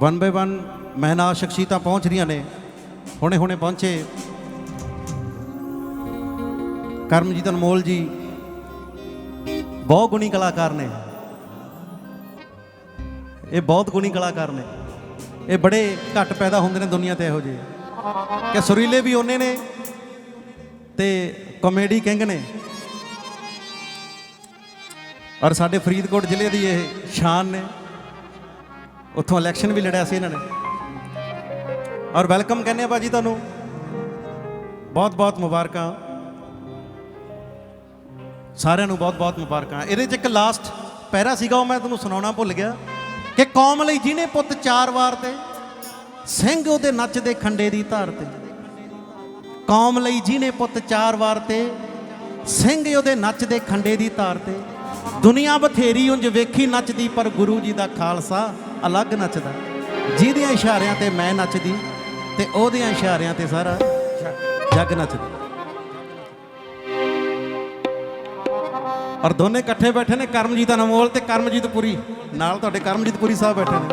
One by one ਮਹਿਨਾ ਸ਼ਖਸੀਅਤਾਂ ਪਹੁੰਚ ਰਹੀਆਂ ਨੇ ਹੁਣੇ ਹੁਣੇ ਪਹੁੰਚੇ ਕਰਮਜੀਤ ਅਨਮੋਲ ਜੀ ਬਹੁਤ ਗੁਣੀ ਕਲਾਕਾਰ ਨੇ ਇਹ ਬਹੁਤ ਗੁਣੀ ਕਲਾਕਾਰ ਨੇ ਇਹ ਬੜੇ ਘੱਟ ਪੈਦਾ ਹੁੰਦੇ ਨੇ ਦੁਨੀਆ ਤੇ ਇਹੋ ਜਿਹੇ ਕਿ ਸੁਰੀਲੇ ਵੀ ਉਹਨੇ ਨੇ ਤੇ ਕਾਮੇਡੀ ਕਿੰਗ ਨੇ ਔਰ ਸਾਡੇ ਫਰੀਦਕੋਟ ਜ਼ਿਲ੍ਹੇ ਦੀ ਇਹ ਸ਼ਾਨ ਨੇ ਉੱਥੋਂ ਇਲੈਕਸ਼ਨ ਵੀ ਲੜਿਆ ਸੀ ਇਹਨਾਂ ਨੇ। ਔਰ ਵੈਲਕਮ ਕਹਿੰਦੇ ਆ ਬਾਜੀ ਤੁਹਾਨੂੰ। ਬਹੁਤ ਬਹੁਤ ਮੁਬਾਰਕਾਂ। ਸਾਰਿਆਂ ਨੂੰ ਬਹੁਤ ਬਹੁਤ ਮੁਬਾਰਕਾਂ। ਇਹਦੇ 'ਚ ਇੱਕ ਲਾਸਟ ਪੈਰਾ ਸੀਗਾ, ਉਹ ਮੈਂ ਤੁਹਾਨੂੰ ਸੁਣਾਉਣਾ ਭੁੱਲ ਗਿਆ। ਕਿ ਕੌਮ ਲਈ ਜਿਹਨੇ ਪੁੱਤ ਚਾਰ ਵਾਰ ਤੇ, ਸਿੰਘ ਉਹਦੇ ਨੱਚਦੇ ਖੰਡੇ ਦੀ ਧਾਰ ਤੇ। ਕੌਮ ਲਈ ਜਿਹਨੇ ਪੁੱਤ ਚਾਰ ਵਾਰ ਤੇ, ਸਿੰਘ ਉਹਦੇ ਨੱਚਦੇ ਖੰਡੇ ਦੀ ਧਾਰ ਤੇ। ਦੁਨੀਆ ਬਥੇਰੀ ਉਂਝ ਵੇਖੀ ਨੱਚਦੀ, ਪਰ ਗੁਰੂ ਜੀ ਦਾ ਖਾਲਸਾ ਅਲੱਗ ਨੱਚਦਾ। ਜਿਹਦੀਆਂ ਇਸ਼ਾਰਿਆਂ ਤੇ ਮੈਂ ਨੱਚਦੀ ਤੇ ਉਹਦਿਆਂ ਇਸ਼ਾਰਿਆਂ ਤੇ ਸਾਰਾ ਜੱਗ ਨੱਚਦਾ। ਔਰ ਦੋਨੇ ਇਕੱਠੇ ਬੈਠੇ ਨੇ, ਕਰਮਜੀਤ ਅਨਮੋਲ ਤੇ ਕਰਮਜੀਤ ਪੁਰੀ। ਨਾਲ ਤੁਹਾਡੇ ਕਰਮਜੀਤ ਪੁਰੀ ਸਾਹਿਬ ਬੈਠੇ ਨੇ।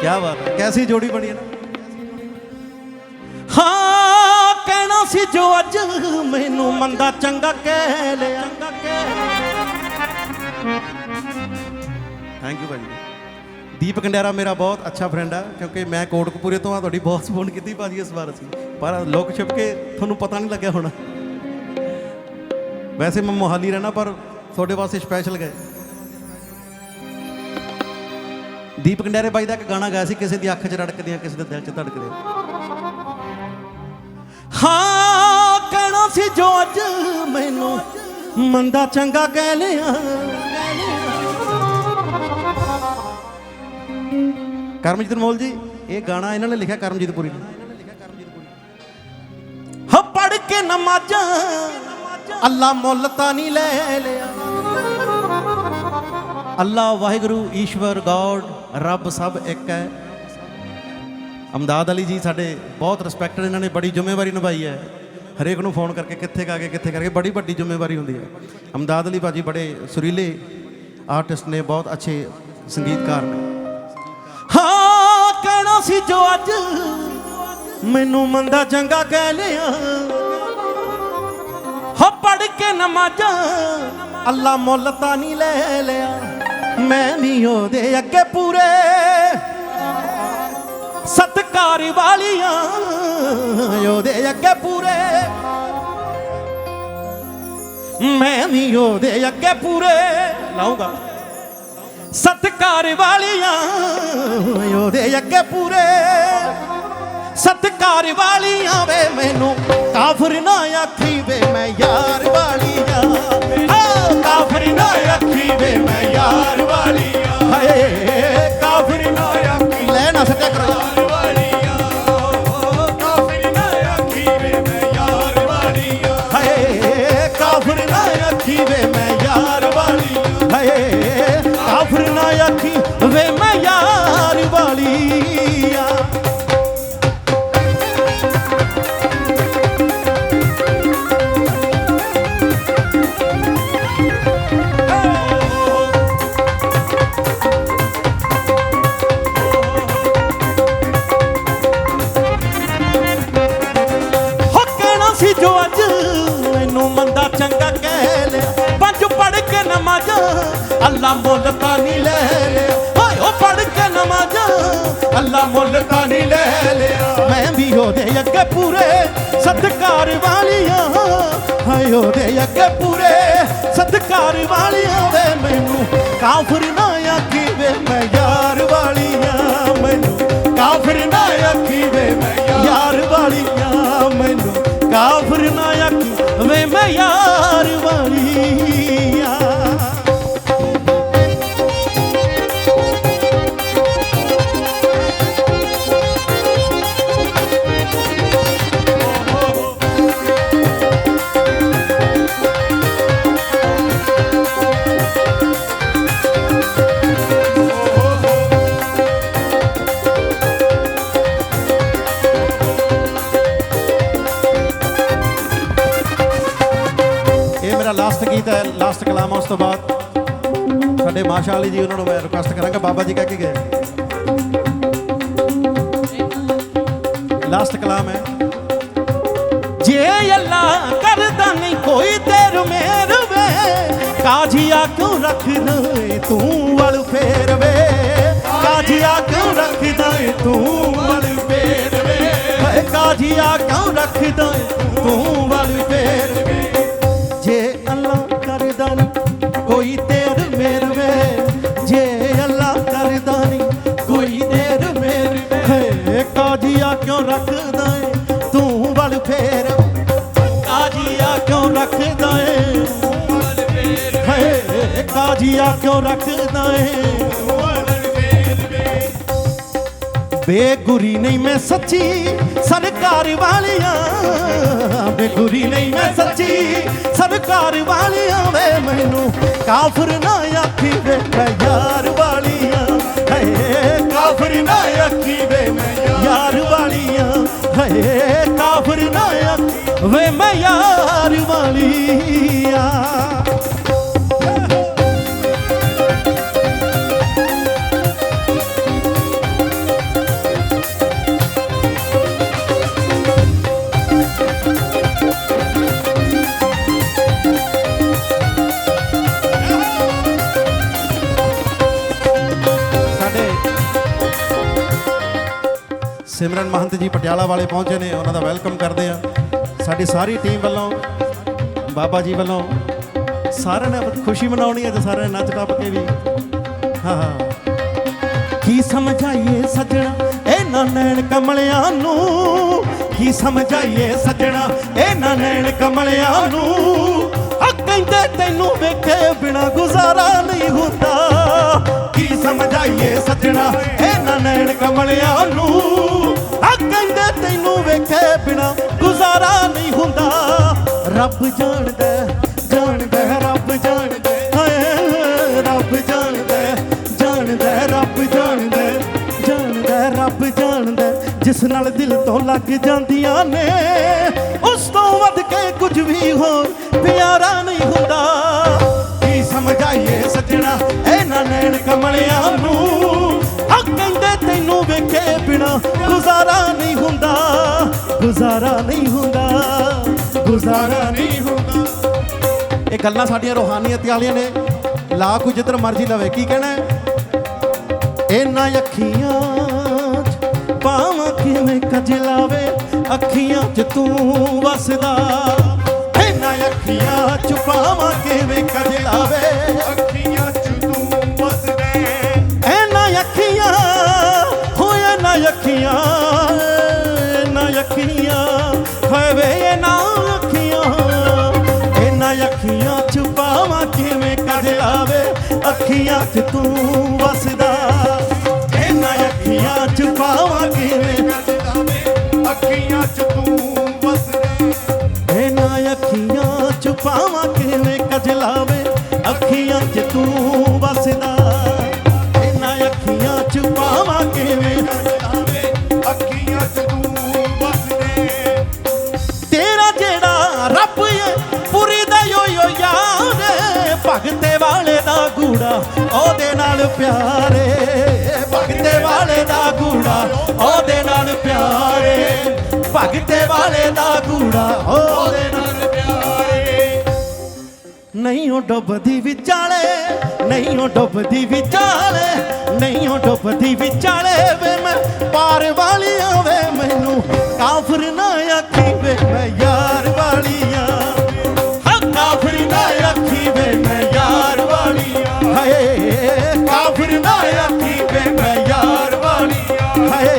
ਕੀ ਬਾਤ ਹੈ, ਕੈਸੀ ਜੋੜੀ ਬਣੀ ਹੈ ਨਾ? ਹਾਂ ਸੀ ਜੋ ਅੱਜ ਮੈਨੂੰ ਮੰਦਾ ਚੰਗਾ ਕਹਿ ਲਿਆ। ਥੈਂਕ ਯੂ ਭਾਜੀ। ਦੀਪ ਕੰਡਿਆਰਾ ਮੇਰਾ ਬਹੁਤ ਅੱਛਾ ਫਰੈਂਡ ਆ, ਕਿਉਂਕਿ ਮੈਂ ਕੋਟਕਪੂਰੇ ਤੋਂ ਆ, ਤੁਹਾਡੀ ਬਹੁਤ ਫੋਨ ਕੀਤੀ ਭਾਜੀ ਇਸ ਵਾਰ ਅਸੀਂ। ਪਰ ਲੋਕ ਛਿਪ ਕੇ ਤੁਹਾਨੂੰ ਪਤਾ ਨਹੀਂ ਲੱਗਿਆ ਹੋਣਾ। ਵੈਸੇ ਮੈਂ ਮੋਹਾਲੀ ਰਹਿਣਾ, ਪਰ ਤੁਹਾਡੇ ਵਾਸਤੇ ਸਪੈਸ਼ਲ ਗਏ। ਦੀਪ ਕੰਡਿਆਰੇ ਬਾਈ ਦਾ ਇੱਕ ਗਾਣਾ ਗਾਇਆ ਸੀ, ਕਿਸੇ ਦੀ ਅੱਖ 'ਚ ਰੜਕਦੀਆਂ, ਕਿਸੇ ਦੇ ਦਿਲ 'ਚ ਧੜਕਦੇ ਹਾਂ ਕਹਿਣਾ ਸੀ ਜੋ ਅੱਜ ਮੈਨੂੰ ਮੰਦਾ ਚੰਗਾ ਕਹਿ ਲਿਆ। ਕਰਮਜੀਤ ਮੋਲ ਜੀ, ਇਹ ਗਾਣਾ ਇਹਨਾਂ ਨੇ ਲਿਖਿਆ ਕਰਮਜੀਤ ਪੁਰੀ ਨੇ। ਹ ਪੜ ਕੇ ਨਮਾਜ਼ਾਂ ਅੱਲਾ ਮੁੱਲ ਤਾਂ ਨਹੀਂ ਲੈ ਲਿਆ। ਅੱਲਾ ਵਾਹਿਗੁਰੂ, ਈਸ਼ਵਰ ਗੋਡ, ਰੱਬ ਸਭ ਇੱਕ ਹੈ। ਅਮਦਾਦ ਅਲੀ ਜੀ ਸਾਡੇ ਬਹੁਤ ਰਿਸਪੈਕਟਡ ਇਹਨਾਂ ਨੇ ਬੜੀ ਜ਼ਿੰਮੇਵਾਰੀ ਨਿਭਾਈ ਹੈ। ਹਰੇਕ ਨੂੰ ਫੋਨ ਕਰਕੇ ਕਿੱਥੇ ਕਾ ਕੇ ਕਿੱਥੇ ਕਰਕੇ ਬੜੀ ਵੱਡੀ ਜ਼ਿੰਮੇਵਾਰੀ ਹੁੰਦੀ ਹੈ। ਅਮਦਾਦ ਅਲੀ ਭਾਜੀ ਬੜੇ ਸੁਰੀਲੇ ਆਰਟਿਸਟ ਨੇ, ਬਹੁਤ ਅੱਛੇ ਸੰਗੀਤਕਾਰ ਨੇ। ਹਾਂ, ਕਹਿਣਾ ਸੀ ਜੋ ਅੱਜ ਮੈਨੂੰ ਮੰਦਾ ਚੰਗਾ ਕਹਿ ਲਿਆ। ਹੋ ਪੜ ਕੇ ਨਮਾਜ਼ਾਂ ਅੱਲਾ ਮੁੱਲ ਤਾਂ ਨਹੀਂ ਲੈ ਲਿਆ। ਮੈਂ ਵੀ ਉਹਦੇ ਅੱਗੇ ਪੂਰੇ। ਸਤਕਾਰ ਵਾਲੀਆਂ ਉਹਦੇ ਅੱਗੇ ਪੂਰੇ। ਮੈਂ ਵੀ ਉਹਦੇ ਅੱਗੇ ਪੂਰੇ। ਲਾਉਂਗਾ। ਸਤਕਾਰ ਵਾਲੀਆਂ ਉਹਦੇ ਅੱਗੇ ਪੂਰੇ। ਸਤਕਾਰ ਵਾਲੀਆਂ ਵੇ ਮੈਨੂੰ ਕਾਫਰ ਨਾ ਆਖੀ ਵੇ, ਮੈਂ ਯਾਰ ਵਾਲੀਆਂ। ਓ ਕਾਫਰ ਨਾ ਆਖੀ ਵੇ, ਮੈਂ ਯਾਰ ਵਾਲੀਆਂ। ਅੱਲਾ ਮੁੱਲ ਤਾਂ ਨਹੀਂ ਲੈ ਲਿਆ। ਮੈਂ ਵੀ ਉਹਦੇ ਅੱਗੇ ਪੂਰੇ ਸਤਕਾਰ ਵਾਲੀਆਂ। ਹਾਏ ਉਹਦੇ ਅੱਗੇ ਪੂਰੇ ਸਤਕਾਰ ਵਾਲੀਆਂ ਵੇ ਮੈਨੂੰ। ਕਾਫਰ ਨਾ ਆਖੀ ਵੇ ਮੈਂ ਯਾਰ ਵਾਲੀਆਂ ਮੈਨੂੰ। ਕਾਫਰ ਨਾ ਆਖੀ ਵੇ ਮੈਂ ਯਾਰ ਵਾਲੀਆਂ ਮੈਨੂੰ। ਕਾਫਰ ਨਾ ਆਖੀ ਵੇ ਮੈਂ ਯਾਰ ਵਾਲੀ। ਮਾਸ਼ਾ ਅਲੀ ਜੀ ਉਹਨਾਂ ਨੂੰ ਮੈਂ ਰਿਕੁਐਸਟ ਕਰਾਂਗਾ, ਬਾਬਾ ਜੀ ਕਹਿ ਕੇ ਗਏ। ਲਾਸਟ ਕਲਾਮ ਹੈ। ਜੇ ਅੱਲਾ ਕਰਦਾ ਨਹੀਂ ਕੋਈ ਤੇਰ ਮੇਰ ਵੇ ਕਾਜੀਆ ਕਿਉਂ ਰੱਖਦਾ ਏ ਤੂੰ ਵੱਲ ਫੇਰ ਵੇ ਕਾਜੀਆ ਕਿਉਂ ਰੱਖਦਾ ਏ ਤੂੰ ਵੱਲ ਫੇਰ ਵੇ ਏ ਕਾਜੀਆ ਕਿਉਂ ਰੱਖਦਾ ਏ ਤੂੰ ਵੱਲ ਕਿਉਂ ਰੱਖਦਾ ਏ? ਬੇਗੁਰੀ ਨਹੀਂ ਮੈਂ ਸੱਚੀ, ਸਰਕਾਰ ਵਾਲਿਆਂ, ਬੇਗੁਰੀ ਨਹੀਂ ਮੈਂ ਸੱਚੀ, ਸਰਕਾਰ ਵਾਲਿਆਂ ਵੇ ਮੈਨੂੰ ਕਾਫਰ ਨਾ ਆਖੀ ਵੇ ਮੈਂ ਯਾਰ ਵਾਲੀਆਂ। ਹਏ, ਕਾਫਰ ਨਾ ਆਖੀ ਵੇ ਮੈਂ ਯਾਰ ਵਾਲੀਆਂ। ਹਏ, ਕਾਫਰ ਨਾ ਆਖੀ ਵੇ ਮੈਂ ਯਾਰ ਵਾਲੀਆਂ। ਮਹੰਤ ਜੀ ਪਟਿਆਲਾ ਵਾਲੇ ਪਹੁੰਚੇ ਨੇ, ਉਹਨਾਂ ਦਾ ਵੈਲਕਮ ਕਰਦੇ ਆ ਸਾਡੀ ਸਾਰੀ ਟੀਮ ਵੱਲੋਂ, ਬਾਬਾ ਜੀ ਵੱਲੋਂ ਸਾਰਿਆਂ ਨੇ ਖੁਸ਼ੀ ਮਨਾਉਣੀ ਹੈ ਤੇ ਸਾਰਿਆਂ ਨੇ ਨੱਚ ਟੱਪ ਕੇ ਵੀ। ਹਾਂ ਹਾਂ। ਕੀ ਸਮਝਾਈਏ ਸੱਜਣਾ ਇਹਨਾਂ ਨੈਣ ਕਮਲਿਆਂ ਨੂੰ? ਕੀ ਸਮਝਾਈਏ ਸੱਜਣਾ ਇਹਨਾਂ ਨੈਣ ਕਮਲਿਆਂ ਨੂੰ? ਆ ਕਹਿੰਦੇ ਤੈਨੂੰ ਵੇਖੇ ਬਿਨਾ ਗੁਜ਼ਾਰਾ ਨਹੀਂ ਹੁੰਦਾ। ਕੀ ਸਮਝਾਈਏ ਸੱਜਣਾ ਇਹਨਾਂ ਨੈਣ ਕਮਲਿਆਂ ਨੂੰ? ਹੁੰਦਾ। ਰੱਬ ਜਾਣਦਾ ਜਾਣਦਾ ਰੱਬ ਜਾਣਦਾ ਹਾਏ, ਰੱਬ ਜਾਣਦਾ ਜਾਣਦਾ ਰੱਬ ਜਾਣਦਾ ਜਾਣਦਾ ਰੱਬ ਜਾਣਦਾ ਜਿਸ ਨਾਲ ਦਿਲ ਤੋਂ ਲੱਗ ਜਾਂਦੀਆਂ ਨੇ, ਉਸ ਤੋਂ ਵੱਧ ਕੇ ਕੁਝ ਵੀ ਹੋਰ ਪਿਆਰਾ ਨਹੀਂ ਹੁੰਦਾ। ਕੀ ਸਮਝਾਈਏ ਸੱਜਣਾ, ਇਹਨਾਂ ਨੈਣ ਕਮਲਿਆਂ ਨੂੰ? ਆ ਕਹਿੰਦੇ ਤੈਨੂੰ ਵੇਖੇ ਬਿਨਾ ਗੁਜ਼ਾਰਾ ਨਹੀਂ ਹੁੰਦਾ, ਗੁਜ਼ਾਰਾ ਨਹੀਂ ਹੁੰਦਾ। ਗੁਜ਼ਾਰਾ ਨਹੀਂ ਹੁੰਦਾ। ਇਹ ਗੱਲਾਂ ਸਾਡੀਆਂ ਰੋਹਾਨੀਅਤ ਵਾਲੀਆਂ ਨੇ। ਲਾ ਕੋ ਜਿੱਧਰ ਮਰਜ਼ੀ ਲਵੇ ਕੀ ਕਹਿਣਾ? ਇਹਨਾਂ ਅੱਖੀਆਂ 'ਚ ਪਾਵਾਂ ਕਿਵੇਂ ਕਜਲਾਵੇ ਅੱਖੀਆਂ 'ਚ ਤੂੰ ਵਸਦਾ। ਇਹਨਾਂ ਅੱਖੀਆਂ 'ਚ ਪਾਵਾਂ ਕਿਵੇਂ ਕਜਲਾਵੇ ਅੱਖੀਆਂ ਚ ਤੂੰ ਵਸਦੇ। ਇਹਨਾਂ ਅੱਖੀਆਂ ਹੋਏ ਨਾ ਅੱਖੀਆਂ। ਅੱਖੀਆਂ 'ਚ ਪਾਵਾਂ ਕਿਵੇਂ ਕਜਲਾਵੇ ਅੱਖੀਆਂ 'ਚ ਤੂੰ ਵਸਦਾ। ਇਹਨਾਂ ਅੱਖੀਆਂ 'ਚ ਪਾਵਾਂ ਕਿਵੇਂ ਕਜਲਾਵੇ ਅੱਖੀਆਂ ਚ ਤੂੰ ਵਸਦਾ। ਇਹਨਾਂ ਅੱਖੀਆਂ 'ਚ ਪਾਵਾਂ ਕਿਵੇਂ ਕਜਲਾਵੇ ਅੱਖੀਆਂ ਉਹਦੇ ਨਾਲ ਪਿਆਰੇ, ਭਗਤੇ ਵਾਲੇ ਦਾ ਗੂੜਾ, ਉਹਦੇ ਨਾਲ ਪਿਆਰੇ। ਭਗਤੇ ਵਾਲੇ ਦਾ ਗੂੜਾ, ਉਹਦੇ ਨਾਲ ਪਿਆਰੇ। ਨਹੀਂ ਉਹ ਡੁੱਬਦੀ ਵਿਚਾਲੇ, ਨਹੀਂ ਉਹ ਡੁੱਬਦੀ ਵਿਚਾਲੇ, ਨਹੀਂ ਉਹ ਡੁੱਬਦੀ ਵਿਚਾਲੇ ਵੇ ਮੈਂ ਪਾਰ ਵਾਲੀ ਵੇ ਮੈਨੂੰ। ਕਾਫਰ ਨਾ ਆਖੀ ਵੇ ਮੈਂ ਯਾਰ ਵਾਲੀ ਹਾਏ।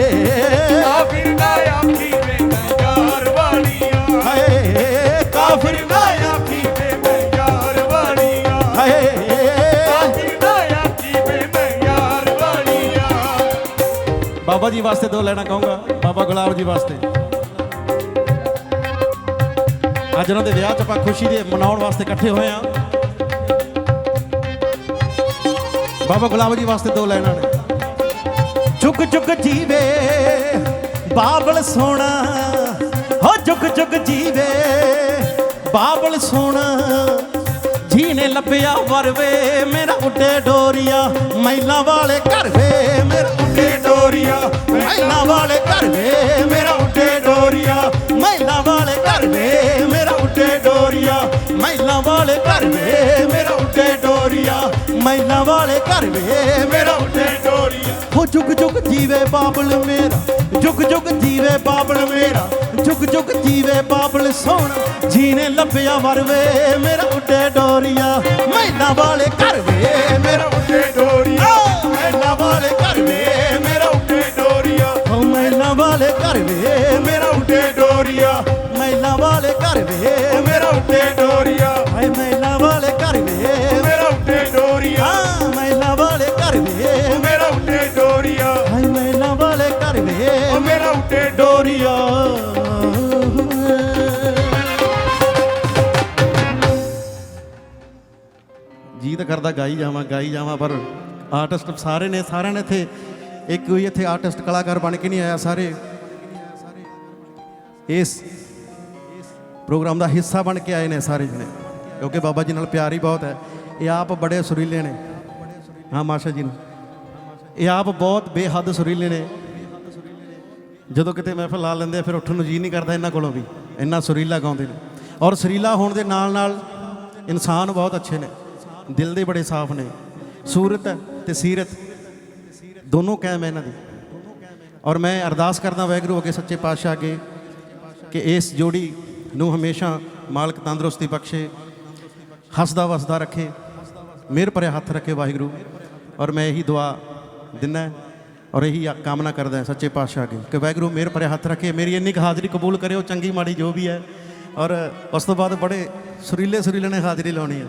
ਕਾਫਿਰ ਨਾ ਆਖੀ ਵੇ ਮੈਂ ਯਾਰ ਵਾਲੀਆਂ। ਹਾਏ ਕਾਫਰ ਨਾ ਆਖੀ ਵੇ ਮੈਂ ਯਾਰ ਵਾਲੀਆਂ। ਹਾਏ। ਕਾਫਿਰ ਨਾ ਆਖੀ ਵੇ ਮੈਂ ਯਾਰ ਵਾਲੀਆਂ। ਬਾਬਾ ਜੀ ਵਾਸਤੇ ਦੋ ਲੈਣਾ ਕਹੂੰਗਾ ਬਾਬਾ ਗੁਲਾਬ ਜੀ ਵਾਸਤੇ। ਅੱਜ ਉਹਨਾਂ ਦੇ ਵਿਆਹ 'ਚ ਆਪਾਂ ਖੁਸ਼ੀ ਦੇ ਮਨਾਉਣ ਵਾਸਤੇ ਇਕੱਠੇ ਹੋਏ ਆ ਬਾਬਾ ਗੁਲਾਬ ਜੀ ਵਾਸਤੇ ਦੋ ਲੈਣਾ ਨੇ। ਜੁਗ ਜੁਗ ਜੀਵੇ, ਬਾਬਲ ਸੋਣਾ ਹੋ ਜੁਗ ਜੁਗ ਜੀਵੇ, ਬਾਬਲ ਸੋਣਾ ਜੀ ਨੇ ਲੱਭਿਆ ਵਰਵੇ, ਮੇਰਾ ਉੱਡੇ ਡੋਰੀਆ। ਮਹਿਲਾ ਵਾਲੇ ਘਰ ਵੇ ਮੇਰਾ ਉੱਡੇ ਡੋਰੀਆ। ਮਹਿਲਾ ਵਾਲੇ ਘਰ ਵੇ ਮੇਰਾ ਉੱਡੇ ਡੋਰੀਆ। ਮਹਿਲਾ ਵਾਲੇ ਘਰ ਵੇ ਮੇਰਾ ਉੱਡੇ ਡੋਰੀਆ। ਮਹਿਲਾ ਵਾਲੇ ਘਰ ਵੇ ਮੇਰਾ ਉੱਡੇ ਡੋਰੀਆ। ਮਹਿਲਾ ਵਾਲੇ ਘਰ ਵੇ ਮੇਰਾ ਉੱਡੇ ਜੁਗ ਜੁਗ ਜੀਵੇ ਬਾਬਲ ਮੇਰਾ, ਜੁਗ ਜੁਗ ਜੀਵੇ ਬਾਬਲ ਮੇਰਾ, ਜੁਗ ਜੁਗ ਜੀਵੇ ਬਾਬਲ ਸੋਹਣਾ ਜੀਨੇ ਲੱਭਿਆ ਵਰਵੇ ਮੇਰਾ ਉੱਡੇ ਡੋਰੀਆ, ਮਹਿਲਾ ਵਾਲੇ ਮੇਰਾ ਡੋਰੀਆ। ਜੀ ਤਾਂ ਕਰਦਾ ਗਾਈ ਜਾਵਾਂ ਗਾਈ ਜਾਵਾਂ, ਪਰ ਆਰਟਿਸਟ ਸਾਰੇ ਨੇ, ਸਾਰਿਆਂ ਨੇ ਇੱਥੇ, ਇੱਕ ਕੋਈ ਇੱਥੇ ਆਰਟਿਸਟ ਕਲਾਕਾਰ ਬਣ ਕੇ ਨਹੀਂ ਆਇਆ ਸਾਰੇ। ਇਸ ਪ੍ਰੋਗਰਾਮ ਦਾ ਹਿੱਸਾ ਬਣ ਕੇ ਆਏ ਨੇ ਸਾਰੇ ਜਣੇ, ਕਿਉਂਕਿ ਬਾਬਾ ਜੀ ਨਾਲ ਪਿਆਰ ਹੀ ਬਹੁਤ ਹੈ। ਇਹ ਆਪ ਬੜੇ ਸੁਰੀਲੇ ਨੇ। ਹਾਂ, ਮਾਸ਼ਾ ਜੀ ਨੂੰ ਇਹ ਆਪ ਬਹੁਤ ਬੇਹੱਦ ਸੁਰੀਲੇ ਨੇ। ਜਦੋਂ ਕਿਤੇ ਮਹਿਫਲ ਲਾ ਲੈਂਦੇ ਆ, ਫਿਰ ਉੱਠਣ ਨੂੰ ਜੀ ਨਹੀਂ ਕਰਦਾ ਇਹਨਾਂ ਕੋਲੋਂ ਵੀ। ਇੰਨਾ ਸੁਰੀਲਾ ਗਾਉਂਦੇ ਨੇ। ਔਰ ਸੁਰੀਲਾ ਹੋਣ ਦੇ ਨਾਲ ਨਾਲ ਇਨਸਾਨ ਬਹੁਤ ਅੱਛੇ ਨੇ। ਦਿਲ ਦੇ ਬੜੇ ਸਾਫ਼ ਨੇ। ਸੂਰਤ ਤੇ ਸੀਰਤ। ਦੋਨੋਂ ਕਾਇਮ ਹੈ ਇਹਨਾਂ ਦੀ। ਔਰ ਮੈਂ ਅਰਦਾਸ ਕਰਦਾ ਵਾਹਿਗੁਰੂ ਅੱਗੇ ਸੱਚੇ ਪਾਤਸ਼ਾਹ ਅੱਗੇ ਕਿ ਇਸ ਜੋੜੀ ਨੂੰ ਹਮੇਸ਼ਾ ਮਾਲਕ ਤੰਦਰੁਸਤੀ ਬਖਸ਼ੇ ਹੱਸਦਾ ਵਸਦਾ ਰੱਖੇ ਮਿਹਰ ਭਰੇ ਹੱਥ ਰੱਖੇ ਵਾਹਿਗੁਰੂ। ਔਰ ਮੈਂ ਇਹੀ ਦੁਆ ਦਿੰਦਾ ਔਰ ਇਹੀ ਕਾਮਨਾ ਕਰਦਾ ਹਾਂ ਸੱਚੇ ਪਾਤਸ਼ਾਹ ਅੱਗੇ ਕਿ ਵਾਹਿਗੁਰੂ ਮਿਹਰ ਭਰੇ ਹੱਥ ਰੱਖੇ, ਮੇਰੀ ਇੰਨੀ ਕੁ ਹਾਜ਼ਰੀ ਕਬੂਲ ਕਰਿਓ, ਚੰਗੀ ਮਾੜੀ ਜੋ ਵੀ ਹੈ। ਔਰ ਉਸ ਤੋਂ ਬਾਅਦ ਬੜੇ ਸੁਰੀਲੇ ਸੁਰੀਲੇ ਨੇ ਹਾਜ਼ਰੀ ਲਾਉਣੀ ਹੈ।